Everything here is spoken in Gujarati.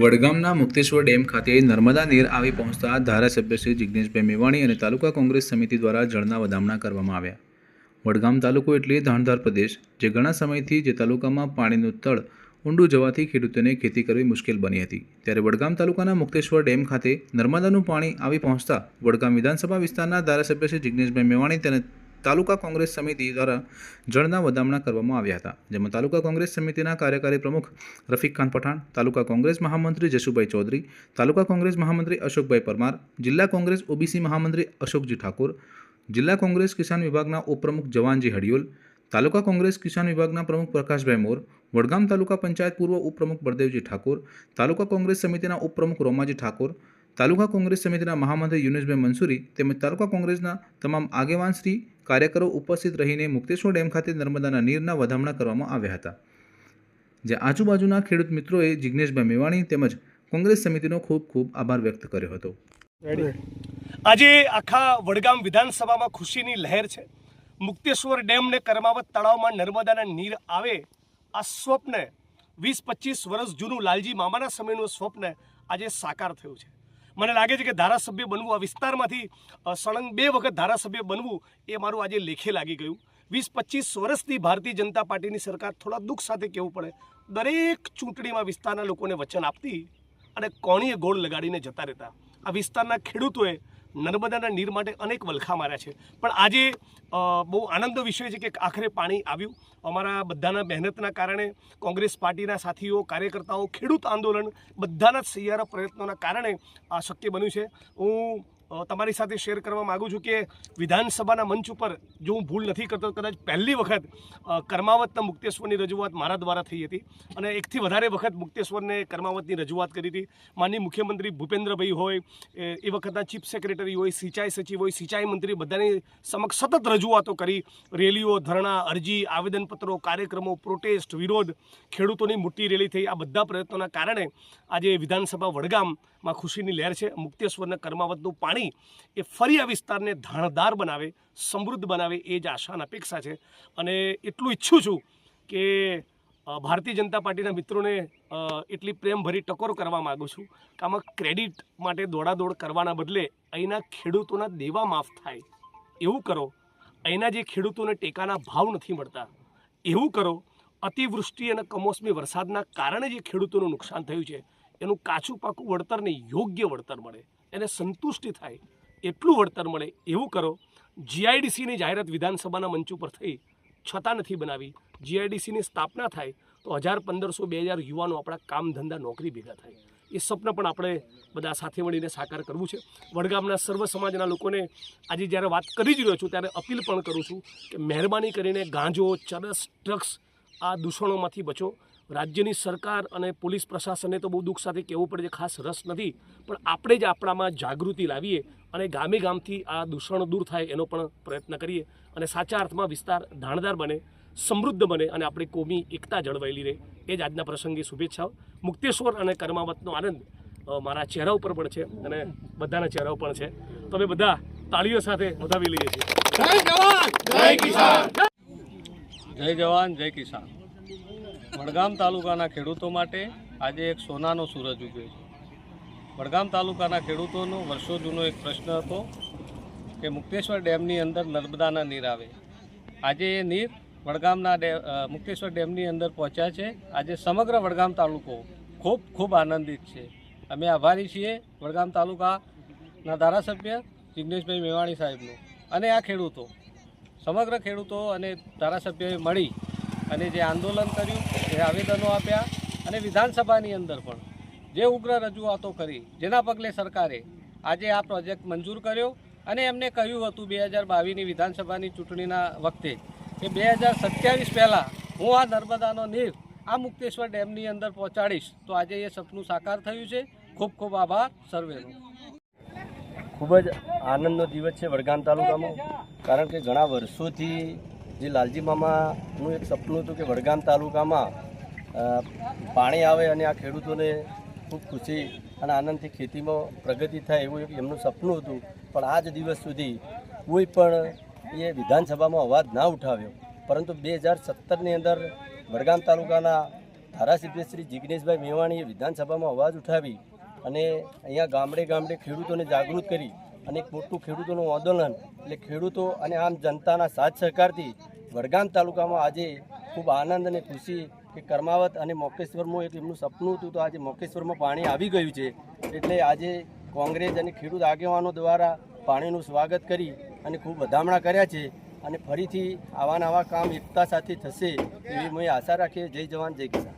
વડગામના મુક્તેશ્વર ડેમ ખાતે નર્મદા નીર આવી પહોંચતા ધારાસભ્ય શ્રી જિજ્ઞેશભાઈ મેવાણી અને તાલુકા કોંગ્રેસ સમિતિ દ્વારા જળના વધામણા કરવામાં આવ્યા. વડગામ તાલુકો એટલે ધાણધાર પ્રદેશ, જે ઘણા સમયથી જે તાલુકામાં પાણીનું તળ ઊંડું જવાથી ખેડૂતોને ખેતી કરવી મુશ્કેલ બની હતી. ત્યારે વડગામ તાલુકાના મુક્તેશ્વર ડેમ ખાતે નર્મદાનું પાણી આવી પહોંચતા વડગામ વિધાનસભા વિસ્તારના ધારાસભ્ય શ્રી જિજ્ઞેશભાઈ મેવાણી તેને તાલુકા કોંગ્રેસ સમિતિ દ્વારા જળના વધામણા કરવામાં આવ્યા હતા. જેમાં તાલુકા કોંગ્રેસ સમિતિના કાર્યકારી પ્રમુખ રફીક ખાન પઠાણ, તાલુકા કોંગ્રેસ મહામંત્રી જશુભાઈ ચૌધરી, તાલુકા કોંગ્રેસ મહામંત્રી અશોકભાઈ પરમાર, જિલ્લા કોંગ્રેસ ઓબીસી મહામંત્રી અશોકજી ઠાકોર, જિલ્લા કોંગ્રેસ કિસાન વિભાગના ઉપપ્રમુખ જવાનજી હડિયોલ, તાલુકા કોંગ્રેસ કિસાન વિભાગના પ્રમુખ પ્રકાશભાઈ મોર, વડગામ તાલુકા પંચાયત પૂર્વ ઉપપ્રમુખ બળદેવજી ઠાકોર, તાલુકા કોંગ્રેસ સમિતિના ઉપપ્રમુખ રોમાજી ઠાકોર તાલુકા કોંગ્રેસ સમિતિના મહામંત્રી યુનુસભાઈ મંસૂરી તેમજ તાલુકા કોંગ્રેસના તમામ આગેવાન શ્રી, કાર્યકરો ઉપસ્થિત રહીને મુક્તેશ્વર ડેમ ખાતે નર્મદાના નીરના વધામણા કરવામાં આવ્યા હતા. જે આજુબાજુના ખેડૂત મિત્રોએ જિજ્ઞેશભાઈ મેવાણી તેમજ કોંગ્રેસ સમિતિનો ખૂબ ખૂબ આભાર વ્યક્ત કર્યો હતો. આજે આખા વડગામ વિધાનસભામાં ખુશીની લહેર છે. મુક્તેશ્વર ડેમ ને કર્માવત તળાવમાં નર્મદાના નીર આવે, આ સ્વપ્ન વીસ પચીસ વર્ષ જૂનું લાલજી મામાના સમયનું સ્વપ્ન આજે સાકાર થયું છે. મને લાગે છે કે ધારાસભ્ય બનવું આ વિસ્તારમાંથી સળંગ બે વખત ધારાસભ્ય બનવું એ મારું આજે લેખે લાગી ગયું. વીસ પચીસ વર્ષથી ભારતીય જનતા પાર્ટીની સરકાર થોડા દુઃખ સાથે કહેવું પડે. દરેક ચૂંટણીમાં વિસ્તારના લોકોને વચન આપતી અને કોણીએ ગોળ લગાડીને જતા રહેતા. આ વિસ્તારના ખેડૂતોએ નર્મદાના નીર માટે અનેક વલખા માર્યા છે. પણ આજે બહુ આનંદનો વિષય છે કે આખરે પાણી આવ્યું. અમારા બધાના મહેનતના કારણે કોંગ્રેસ પાર્ટીના સાથીઓ, કાર્યકર્તાઓ, ખેડૂત આંદોલન બધાના જ સહિયારા પ્રયત્નોના કારણે આ શક્ય બન્યું છે. હું તમારી સાથે શેર કરવા માગું છું કે વિધાનસભાના મંચ ઉપર જો હું ભૂલ નથી કરતો, કદાચ પહેલી વખત કર્માવતના મુક્તેશ્વરની રજૂઆત મારા દ્વારા થઈ હતી અને એકથી વધારે વખત મુક્તેશ્વરને કર્માવતની રજૂઆત કરી હતી. માનની મુખ્યમંત્રી ભૂપેન્દ્રભાઈ હોય, એ વખતના ચીફ સેક્રેટરી હોય, સિંચાઈ સચિવ હોય, સિંચાઈ મંત્રી બધાની સમક્ષ સતત રજૂઆતો કરી. રેલીઓ, ધરણા, અરજી, આવેદનપત્રો, કાર્યક્રમો પ્રોટેસ્ટ વિરોધ, ખેડૂતોની મોટી રેલી થઈ. આ બધા પ્રયત્નોના કારણે આજે વિધાનસભા વડગામમાં ખુશીની લહેર છે. મુક્તેશ્વરના કર્માવતનું પાણી એ ફરી આ વિસ્તારને ધાણદાર બનાવે, સમૃદ્ધ બનાવે એ જ આશા અપેક્ષા છે. અને એટલું ઈચ્છું છું કે ભારતીય જનતા પાર્ટીના મિત્રોને એટલી પ્રેમભરી ટકોર કરવા માગું છું કે આમાં ક્રેડિટ માટે દોડાદોડ કરવાના બદલે અહીંના ખેડૂતોના દેવા માફ થાય. એવું કરો. અહીંના જે ખેડૂતોને ટેકાના ભાવ નથી મળતા. એવું કરો. અતિવૃષ્ટિ અને કમોસમી વરસાદના કારણે જે ખેડૂતોનું નુકસાન થયું છે. એનું કાચું પાકું વળતરને યોગ્ય વળતર મળે. એને સંતુષ્ટિ થાય, એટલું વળતર મળે, એવું કરો. જીઆઈડીસીની જાહેરાત વિધાનસભાના મંચ ઉપર થઈ, છતાં નથી બનાવી. જીઆઈડીસીની સ્થાપના થાય, તો હજાર પંદરસો બે હજાર યુવાનો આપણા કામ ધંધા નોકરી ભેગા થાય. એ સ્વપ્ન પણ આપણે બધા સાથે મળીને સાકાર કરવું છે. વડગામના સર્વ સમાજના લોકોને આજે જ્યારે વાત કરી જ રહ્યો છું, ત્યારે અપીલ પણ કરું છું કે મહેરબાની કરીને ગાંજો, ચરસ, ડ્રગ્સ આ દૂષણોમાંથી બચો. રાજ્યની સરકાર અને પોલીસ પ્રશાસનને તો બહુ દુઃખ સાથે કહેવું પડે છે ખાસ રસ નથી પણ આપણે જ આપણામાં જાગૃતિ લાવીએ અને ગામે ગામથી આ દૂષણ દૂર થાય એનો પણ પ્રયત્ન કરીએ અને સાચા અર્થમાં વિસ્તાર ધાણદાર બને સમૃદ્ધ બને અને આપણી કોમી એકતા જળવાયેલી રહે. એ જ આજના પ્રસંગે શુભેચ્છાઓ. મુક્તેશ્વર અને કર્માવતનો આનંદ મારા ચહેરા ઉપર પણ છે અને બધાના ચહેરા ઉપર છે. તો અમે બધા તાળીઓ સાથે વધાવી લઈએ છીએ. જય જવાન જય કિસાન. વડગામ તાલુકાના ખેડૂતો માટે આજે એક સોનાનો સૂરજ ઉગ્યો છે. વડગામ તાલુકાના ખેડૂતોનો વર્ષો જૂનો એક પ્રશ્ન હતો કે મુક્તેશ્વર ડેમની અંદર નર્મદાના નીર આવે. આજે એ નીર વડગામના ડે મુક્તેશ્વર ડેમની અંદર પહોંચ્યા છે. આજે સમગ્ર વડગામ તાલુકો ખૂબ ખૂબ આનંદિત છે. અમે આભારી છીએ વડગામ તાલુકાના ધારાસભ્ય જિગ્નેશભાઈ મેવાણી સાહેબનું અને આ ખેડૂતો. સમગ્ર ખેડૂતો અને ધારાસભ્યોએ મળી અને જે આંદોલન કર્યું જે આવેદનો આપ્યા અને વિધાનસભાની અંદર પણ જે ઉગ્ર રજૂઆતો કરી, જેના પગલે સરકારે આજે આ પ્રોજેક્ટ મંજૂર કર્યો અને એમને કહ્યું હતું બે હજાર બાવીસની વિધાનસભાની ચૂંટણીના વખતે કે બે હજાર સત્યાવીસ પહેલાં હું આ નર્મદાનો નીર, આ મુક્તેશ્વર ડેમની અંદર પહોંચાડીશ, તો આજે એ સપનું સાકાર થયું છે. ખૂબ ખૂબ આભાર સર્વેનો. ખૂબ જ આનંદનો દિવસ છે વડગામ તાલુકામાં, કારણ કે ઘણા વર્ષોથી જે લાલજી મામાનું એક સપનું હતું કે વડગામ તાલુકામાં પાણી આવે અને આ ખેડૂતોને ખૂબ ખુશી અને આનંદથી ખેતીમાં પ્રગતિ થાય એવું એક એમનું સપનું હતું. પણ આજ દિવસ સુધી કોઈ પણ એ વિધાનસભામાં અવાજ ના ઉઠાવ્યો. પરંતુ બે હજાર સત્તરની અંદર વડગામ તાલુકાના ધારાસભ્ય શ્રી જિગ્નેશભાઈ મેવાણીએ વિધાનસભામાં અવાજ ઉઠાવી અને અહીંયા ગામડે ગામડે ખેડૂતોને જાગૃત કરી અને એક મોટું ખેડૂતોનું આંદોલન એટલે ખેડૂતો અને આમ જનતાના સાથ સહકારથી વડગામ તાલુકામાં આજે ખૂબ આનંદ અને ખુશી કે કર્માવત અને મોકેશ્વરમાં એક એમનું સપનું હતું તો આજે મોકેશ્વરમાં પાણી આવી ગયું છે. એટલે આજે કોંગ્રેસ અને ખેડૂત આગેવાનો દ્વારા પાણીનું સ્વાગત કરી અને ખૂબ વધામણા કર્યા છે અને ફરીથી આવા નવા કામ એકતા સાથે થશે એવી મેં આશા રાખીએ. જય જવાન, જય કિસાન.